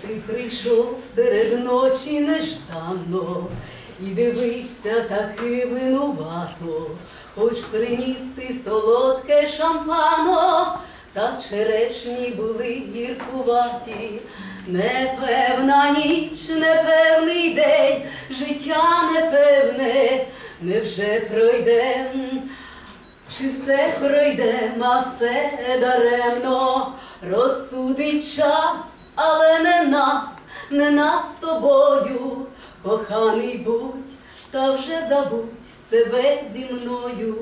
Ти прийшов серед ночі неждано і дивився таки винувато, хоч приніс ти солодке шампано, та черешні були гіркуваті. Непевна ніч, непевний день, життя непевне, невже пройдем? Чи все пройде, а все даремно, розсудить час, але не нас, не нас тобою, коханий будь, та вже забудь себе зі мною.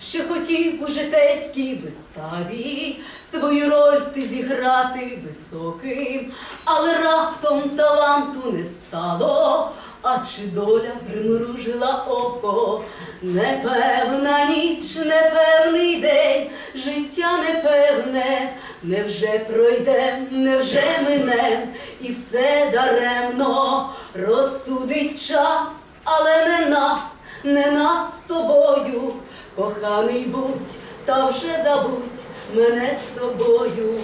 Ще хотів у житейській виставі свою роль ти зіграти високим, але раптом таланту не стало. А чи доля примружила око, непевна ніч, непевний день, життя непевне, невже пройде, невже мине, і все даремно розсудить час, але не нас, не нас з тобою, коханий будь, та вже забудь мене з собою.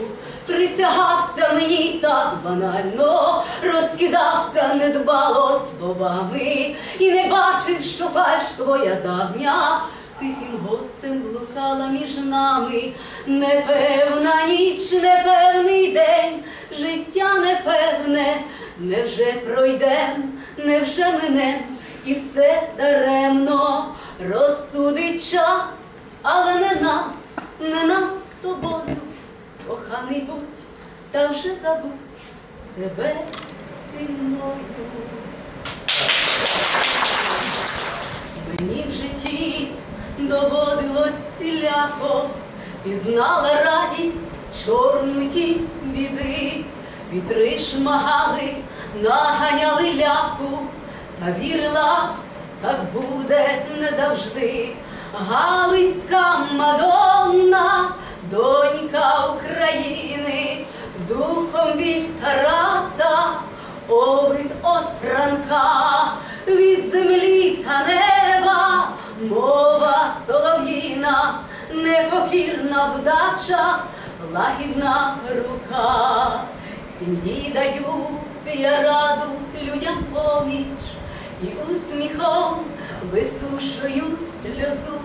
Присягався мені так банально, розкидався недбало словами, і не бачив, що фальш твоя давня. Тихим гостем блукала між нами. Непевна ніч, непевний день, життя непевне, невже пройдем, невже минем, і все даремно розсудить час, але не нас, не нас з тобою коханий будь, та вже забудь себе зі мною. Мені в житті доводилось всіляко, пізнала радість чорну тінь біди, вітри шмагали, наганяли ляку, та вірила, так буде не завжди. Галицька Мадонна, донька України, духом від Тараса, овид от Франка, від землі непокірна вдача, лагідна рука. Сім'ї даю я раду людям поміч і усміхом висушую сльозу,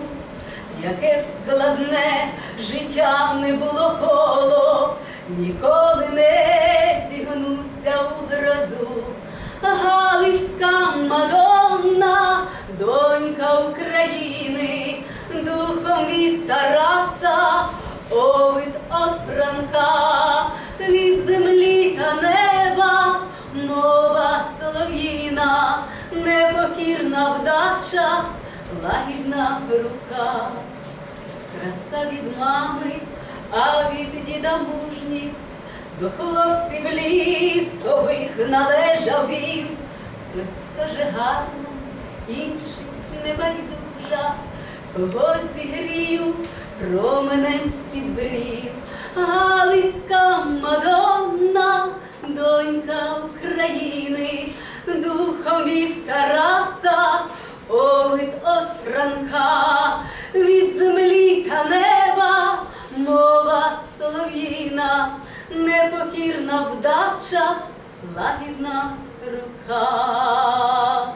яке б складне життя не було коло, ніколи не зігнуся у грозу. Галицька Мадонна, донька України, від Тараса, овид от Франка, від землі та неба, мова солов'їна, непокірна вдача, лагідна рука, краса від мами, а від діда мужність, до хлопців лісових належав він, хтось скаже гарно, інший небайдужа, кого зігрію променем з-під. Галицька Мадонна, донька України, духом від Тараса, овид от Франка, від землі та неба, мова солов'їна, непокірна вдача, лагідна рука.